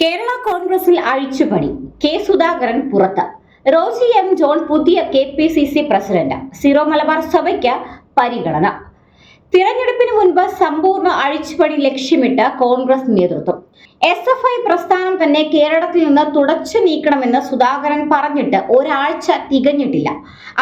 കേരള കോൺഗ്രസിൽ അഴിച്ചുപണി കെ സുധാകരൻ പുറത്ത്. റോസി എം ജോൺ പുതിയ K P C C president. Syro Malabar സഭയ്ക്ക് പരിഗണന. തിരഞ്ഞെടുപ്പിന് മുൻപ് സമ്പൂർണ അഴിച്ചുപണി ലക്ഷ്യമിട്ട് കോൺഗ്രസ് നേതൃത്വം. എസ് എഫ് ഐ പ്രസ്ഥാനം തന്നെ കേരളത്തിൽ നിന്ന് തുടച്ചു നീക്കണമെന്ന് സുധാകരൻ പറഞ്ഞിട്ട് ഒരാഴ്ച തികഞ്ഞിട്ടില്ല.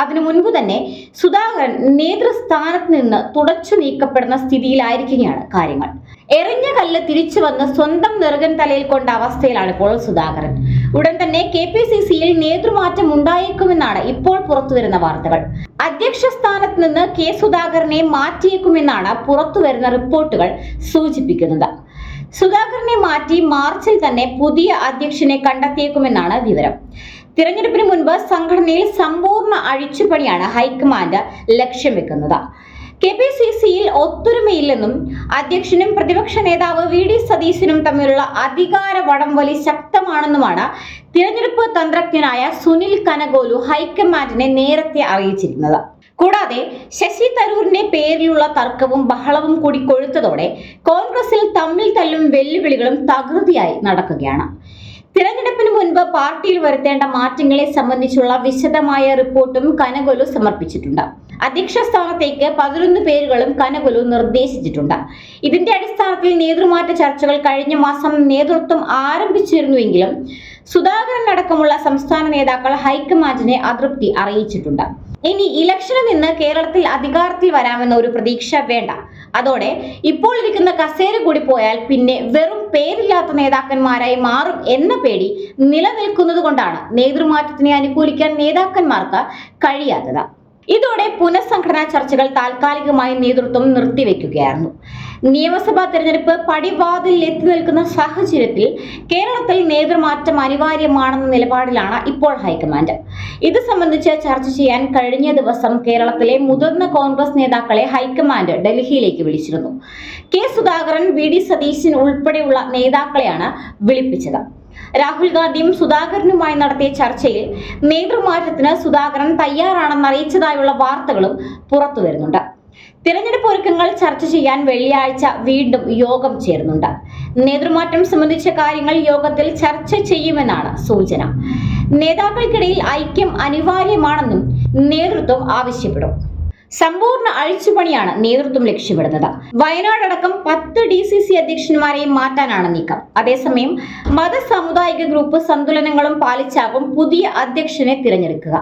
അതിനു മുൻപ് തന്നെ സുധാകരൻ നേതൃസ്ഥാനത്ത് നിന്ന് തുടച്ചു നീക്കപ്പെടുന്ന സ്ഥിതിയിലായിരിക്കുകയാണ് കാര്യങ്ങൾ. എറിഞ്ഞ കല്ല് തിരിച്ചു വന്ന് സ്വന്തം നെറുകൻ തലയിൽ കൊണ്ട അവസ്ഥയിലാണ് ഇപ്പോൾ സുധാകരൻ. ഉടൻ തന്നെ കെ പി സി സിയിൽ നേതൃമാറ്റം ഉണ്ടായേക്കുമെന്നാണ് ഇപ്പോൾ പുറത്തുവരുന്ന വാർത്തകൾ. അധ്യക്ഷ സ്ഥാനത്ത് നിന്ന് കെ സുധാകരനെ മാറ്റിയേക്കുമെന്നാണ് പുറത്തുവരുന്ന റിപ്പോർട്ടുകൾ സൂചിപ്പിക്കുന്നത്. സുധാകരനെ മാറ്റി മാർച്ചിൽ തന്നെ പുതിയ അധ്യക്ഷനെ കണ്ടെത്തിയേക്കുമെന്നാണ് വിവരം. തിരഞ്ഞെടുപ്പിന് മുൻപ് സംഘടനയിൽ സമ്പൂർണ അഴിച്ചുപണിയാണ് ഹൈക്കമാൻഡ് ലക്ഷ്യം വെക്കുന്നത്. കെ പി സി സിയിൽ ഒത്തൊരുമയില്ലെന്നും അധ്യക്ഷനും പ്രതിപക്ഷ നേതാവ് വി ഡി സതീശനും തമ്മിലുള്ള അധികാര വടംവലി ശക്തമാണെന്നുമാണ് തിരഞ്ഞെടുപ്പ് തന്ത്രജ്ഞനായ സുനിൽ കനഗോലു ഹൈക്കമാൻഡിനെ നേരത്തെ അറിയിച്ചിരുന്നത്. കൂടാതെ ശശി തരൂരിന്റെ പേരിലുള്ള തർക്കവും ബഹളവും കൂടി കൊഴുത്തതോടെ കോൺഗ്രസിൽ തമ്മിൽ തല്ലും വെല്ലുവിളികളും തകൃതിയായി നടക്കുകയാണ്. തിരഞ്ഞെടുപ്പിന് മുൻപ് പാർട്ടിയിൽ വരുത്തേണ്ട മാറ്റങ്ങളെ സംബന്ധിച്ചുള്ള വിശദമായ റിപ്പോർട്ടും കനകൊലു സമർപ്പിച്ചിട്ടുണ്ട്. അധ്യക്ഷ സ്ഥാനത്തേക്ക് പതിനൊന്ന് പേരുകളും കനകുലു നിർദ്ദേശിച്ചിട്ടുണ്ട്. ഇതിന്റെ അടിസ്ഥാനത്തിൽ നേതൃമാറ്റ ചർച്ചകൾ കഴിഞ്ഞ മാസം നേതൃത്വം ആരംഭിച്ചിരുന്നുവെങ്കിലും സുധാകരൻ അടക്കമുള്ള സംസ്ഥാന നേതാക്കൾ ഹൈക്കമാൻഡിനെ അതൃപ്തി അറിയിച്ചിട്ടുണ്ട്. ഇനി ഇലക്ഷനിൽ നിന്ന് കേരളത്തിൽ അധികാരത്തിൽ വരാമെന്ന ഒരു പ്രതീക്ഷ വേണ്ട. അതോടെ ഇപ്പോൾ ഇരിക്കുന്ന കസേര കൂടി പോയാൽ പിന്നെ വെറും പേരില്ലാത്ത നേതാക്കന്മാരായി മാറും എന്ന പേടി നിലനിൽക്കുന്നത് കൊണ്ടാണ് നേതൃമാറ്റത്തിനെ അനുകൂലിക്കാൻ നേതാക്കന്മാർക്ക് കഴിയാത്തത്. ഇതോടെ പുനഃസംഘടനാ ചർച്ചകൾ താൽക്കാലികമായി നേതൃത്വം നിർത്തിവെക്കുകയായിരുന്നു. നിയമസഭാ തെരഞ്ഞെടുപ്പ് പടിവാതിൽ എത്തി നിൽക്കുന്ന സാഹചര്യത്തിൽ കേരളത്തിൽ നേതൃമാറ്റം അനിവാര്യമാണെന്ന നിലപാടിലാണ് ഇപ്പോൾ ഹൈക്കമാൻഡ്. ഇത് സംബന്ധിച്ച് ചർച്ച ചെയ്യാൻ കഴിഞ്ഞ ദിവസം കേരളത്തിലെ മുതിർന്ന കോൺഗ്രസ് നേതാക്കളെ ഹൈക്കമാൻഡ് ഡൽഹിയിലേക്ക് വിളിച്ചിരുന്നു. K Sudhakaran V D Satheesan ഉൾപ്പെടെയുള്ള നേതാക്കളെയാണ് വിളിപ്പിച്ചത്. രാഹുൽ ഗാന്ധിയും സുധാകരനുമായി നടത്തിയ ചർച്ചയിൽ നേതൃമാറ്റത്തിന് സുധാകരൻ തയ്യാറാണെന്ന് അറിയിച്ചതായുള്ള വാർത്തകളും പുറത്തു വരുന്നുണ്ട്. തിരഞ്ഞെടുപ്പ് ഒരുക്കങ്ങൾ ചർച്ച ചെയ്യാൻ വെള്ളിയാഴ്ച വീണ്ടും യോഗം ചേരുന്നുണ്ട്. നേതൃമാറ്റം സംബന്ധിച്ച കാര്യങ്ങൾ യോഗത്തിൽ ചർച്ച ചെയ്യുമെന്നാണ് സൂചന. നേതാക്കൾക്കിടയിൽ ഐക്യം അനിവാര്യമാണെന്നും നേതൃത്വം ആവശ്യപ്പെടും. സമ്പൂർണ അഴിച്ചുപണിയാണ് നേതൃത്വം ലക്ഷ്യമിടുന്നത്. വയനാടടക്കം പത്ത് ഡി സി സി അധ്യക്ഷന്മാരെയും മാറ്റാനാണ് നീക്കം. അതേസമയം മത സാമുദായിക ഗ്രൂപ്പ് സന്തുലനങ്ങളും പാലിച്ചാകും പുതിയ അധ്യക്ഷനെ തിരഞ്ഞെടുക്കുക.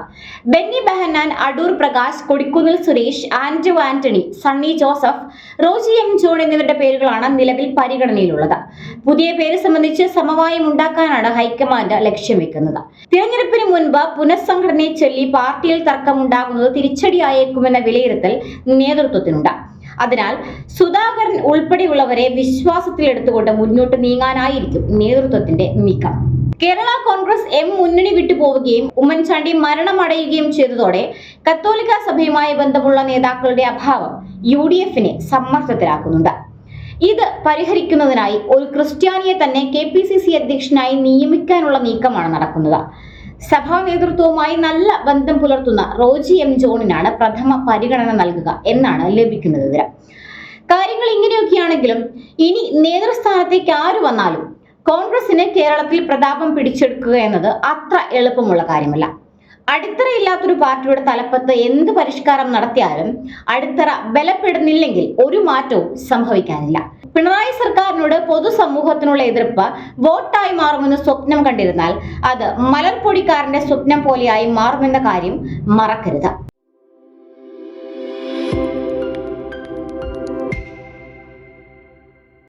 ബെന്നി ബെഹന്നാൻ അടൂർ പ്രകാശ് കൊടിക്കുന്നിൽ സുരേഷ് ആന്റോ ആന്റണി സണ്ണി ജോസഫ് റോജി എം ജോൺ എന്നിവരുടെ പേരുകളാണ് നിലവിൽ പരിഗണനയിലുള്ളത്. പുതിയ പേര് സംബന്ധിച്ച് സമവായം ഉണ്ടാക്കാനാണ് ഹൈക്കമാൻഡ് ലക്ഷ്യം വെക്കുന്നത്. തിരഞ്ഞെടുപ്പിന് മുൻപ് പുനഃസംഘടനയെ ചൊല്ലി പാർട്ടിയിൽ തർക്കം ഉണ്ടാകുന്നത് തിരിച്ചടിയായേക്കുമെന്ന വിലയിരുത്തൽ നേതൃത്വത്തിനുണ്ട്. അതിനാൽ സുധാകരൻ ഉൾപ്പെടെയുള്ളവരെ വിശ്വാസത്തിലെടുത്തുകൊണ്ട് മുന്നോട്ട് നീങ്ങാനായിരിക്കും നേതൃത്വത്തിന്റെ നീക്കം. കേരള കോൺഗ്രസ് എം മുന്നണി വിട്ടുപോവുകയും ഉമ്മൻചാണ്ടി മരണമടയുകയും ചെയ്തതോടെ കത്തോലിക്ക സഭയുമായി ബന്ധമുള്ള നേതാക്കളുടെ അഭാവം യു ഡി എഫിനെ സമ്മർദ്ദത്തിലാക്കുന്നുണ്ട്. ഇത് പരിഹരിക്കുന്നതിനായി ഒരു ക്രിസ്ത്യാനിയെ തന്നെ കെ പി സി സി അധ്യക്ഷനായി നിയമിക്കാനുള്ള നീക്കമാണ് നടക്കുന്നത്. സഭാ നേതൃത്വവുമായി നല്ല ബന്ധം പുലർത്തുന്ന റോജി എം ജോണിനാണ് പ്രഥമ പരിഗണന നൽകുക എന്നാണ് ലഭിക്കുന്നത് വിവരം. കാര്യങ്ങൾ ഇങ്ങനെയൊക്കെയാണെങ്കിലും ഇനി നേതൃസ്ഥാനത്തേക്ക് ആര് വന്നാലും കോൺഗ്രസിന് കേരളത്തിൽ പ്രതാപം പിടിച്ചെടുക്കുക എന്നത് അത്ര എളുപ്പമുള്ള കാര്യമല്ല. അടിത്തറയില്ലാത്തൊരു പാർട്ടിയുടെ തലപ്പത്ത് എന്ത് പരിഷ്കാരം നടത്തിയാലും അടിത്തറ ബലപ്പെടുന്നില്ലെങ്കിൽ ഒരു മാറ്റവും സംഭവിക്കാനില്ല. പിണറായി സർക്കാരിനോട് പൊതുസമൂഹത്തിനുള്ള എതിർപ്പ് വോട്ടായി മാറുമെന്ന് സ്വപ്നം കണ്ടിരുന്നാൽ അത് മലർപ്പൊടിക്കാരന്റെ സ്വപ്നം പോലെയായി മാറുമെന്ന കാര്യം മറക്കരുത്.